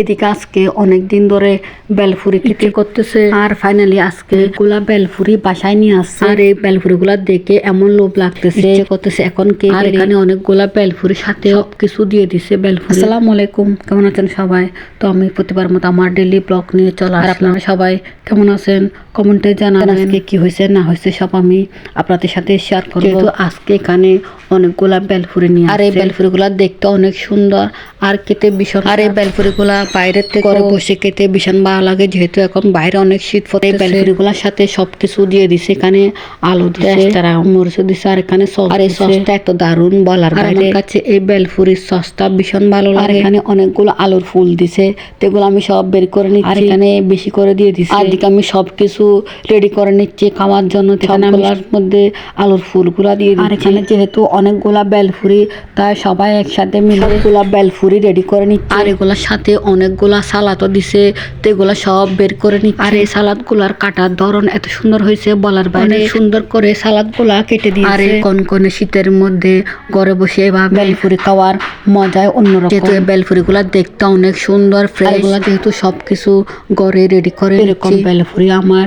এদিকে আজকে অনেক দিন ধরে বেলফুরি খেতে করতেছে। আর ফাইনালি আজকে গুলা বেলফুরি বাসায় নিয়ে আসছে। আর এই বেলফুরি গুলা দেখে এমন লোভ লাগতেছে। করতেছে এখন কে আর এখানে অনেকগুলা বেলফুরির সাথে কিছু দিয়ে দিছে বেলফুরি আসসালামু আলাইকুম কেমন আছেন সবাই? তো আমি প্রতিবার মতো আমার ডেলি ব্লগ নিয়ে চলা আর আপনারা সবাই কেমন আছেন? কমেন্টে জানাবেন। আজকে কি হয়েছে না হয়েছে সব আমি আপনাদের সাথে শেয়ার করব। যেহেতু আজকে এখানে অনেকগুলা বেলফুরি নিয়ে আর এই বেলফুরি গুলা দেখতে অনেক সুন্দর। আর খেতে ভীষণ আর এই বেলফুরি গুলা বাইরের থেকে বসে খেতে ভীষণ ভালো লাগে যেহেতু এখন বাইরে অনেক শীত পড়ে এই বেলফুরি গুলার সাথে সবকিছু দিয়ে দিছে এখানে আলু দিছে তারা মরিচ দিছে আর এখানে সস আর এই সসটা এত দারুণ বলার বাইরে। কাছে এই বেলফুরির সসটা ভীষণ ভালো লাগে। আর এখানে অনেকগুলো আলুর ফুল দিছে যেগুলো আমি সব বের করে নিচ্ছি। আর এখানে বেশি করে দিয়ে দিছি। আর আমি সবকিছু রেডি করে নিচ্ছি খাওয়ার জন্য। সবগুলার মধ্যে আলুর ফুলগুলা দিয়ে আর এখানে যেহেতু অনেকগুলা বেলফুরি তাই সবাই একসাথে মিলে গুলা বেলফুরি রেডি করে নিচ্ছি। আর এগুলার সাথে অনেকগুলা সালাদও দিছে তো এগুলা সব বের করে নিচ্ছি। আর এই সালাদগুলার কাটার ধরন এত সুন্দর হয়েছে বলার বাইরে। সুন্দর করে সালাদগুলা কেটে দিয়ে আর কনকনে শীতের মধ্যে ঘরে বসে এভাবে বেলফুরি খাওয়ার মজায় অন্যরকম। যেহেতু এই বেলফুরি গুলা দেখতে অনেক সুন্দর ফ্রেশ এগুলা যেহেতু সবকিছু ঘরে রেডি করে এরকম বেলফুরি আমার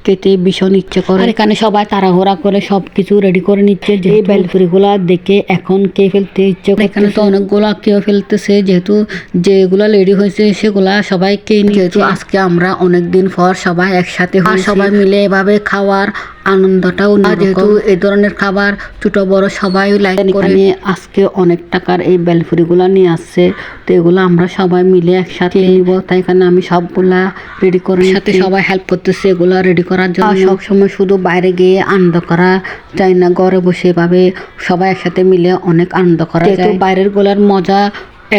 খেতে ভীষণ ইচ্ছে করে। আর এখানে সবাই তাড়াহুড়া করে সবকিছু রেডি করে নিচ্ছে যে এই বেলফুরি গুলা দেখে এখন কে ফেলতে ইচ্ছে করে এখানে তো অনেকগুলা কেউ ফেলতেছে যেহেতু যেগুলা রেডি হয়েছে সেগুলা সবাই কে যেহেতু আজকে আমরা অনেকদিন পর সবাই একসাথে সবাই মিলে এভাবে খাওয়ার আনন্দটাও না যেহেতু এই ধরনের খাবার ছোট বড় সবাই লাইক করে আজকে অনেক টাকার এই বেলফুরি গুলা নিয়ে আসছে তো এগুলো আমরা সবাই মিলে একসাথে নিব। তাই এখানে আমি সবগুলা রেডি করে সাথে সবাই হেল্প করতেছে এগুলা রেডি করার জন্য সব সময় শুধু বাইরে গিয়ে আনন্দ করা যায় না ঘরে বসে এভাবে সবাই একসাথে মিলে অনেক আনন্দ করা যায়। বাইরের গোলার মজা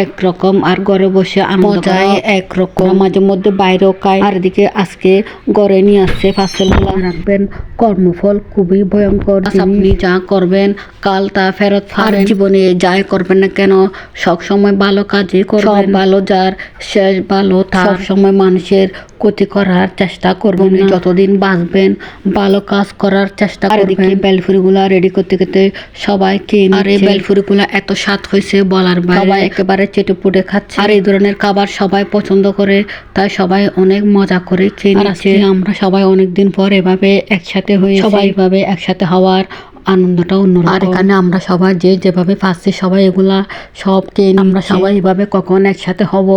একরকম আর ঘরে বসে মজাই একরকম। মাঝে মধ্যে বাইরেও খায় আর এদিকে আজকে ঘরে নিয়ে আসছে ফাসল রাখবেন কর্মফল খুবই ভয়ঙ্কর আপনি যা করবেন কাল তা ফেরত আর জীবনে যাই করবেন না কেন সব সময় ভালো কাজে করবেন। ভালো যার শেষ ভালো সব সময় মানুষের ক্ষতি করার চেষ্টা করবেন যতদিন বাঁচবেন ভালো কাজ করার চেষ্টা করবেন। বেলফুরি গুলা রেডি করতে করতে সবাই খেয়ে আর এই বেলফুরি গুলা এত স্বাদ হয়েছে বলার বাইরে। সবাই একেবারে চেটে পুটে খাচ্ছে। আর এই ধরনের খাবার সবাই পছন্দ করে তাই সবাই অনেক মজা করে খেয়ে নিচ্ছে। আমরা সবাই অনেকদিন পর এভাবে একসাথে হয়ে সবাই এভাবে একসাথে হওয়ার আনন্দটা অন্যরকম। আর এখানে আমরা সবাই যে যেভাবে পাচ্ছি সবাই এগুলা সব নিই। আমরা সবাই এভাবে কখন একসাথে হব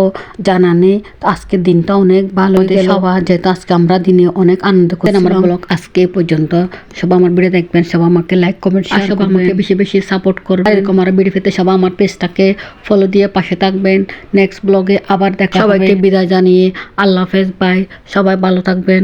জানা নেই। আজকের দিনটা অনেক ভালো সবাই যেহেতু আজকে আমরা দিনে অনেক আনন্দ করি আমার ব্লগ আজকে পর্যন্ত। সবাই আমার ভিডিও দেখবেন সবাই আমাকে লাইক কমেন্ট শেয়ার সবাই আমাকে বেশি বেশি সাপোর্ট করবেন। এরকম আমার ভিডিও পেতে সবাই আমার পেজটাকে ফলো দিয়ে পাশে থাকবেন। নেক্সট ব্লগে আবার দেখা সবাইকে বিদায় জানিয়ে আল্লাহ হাফেজ বাই সবাই ভালো থাকবেন।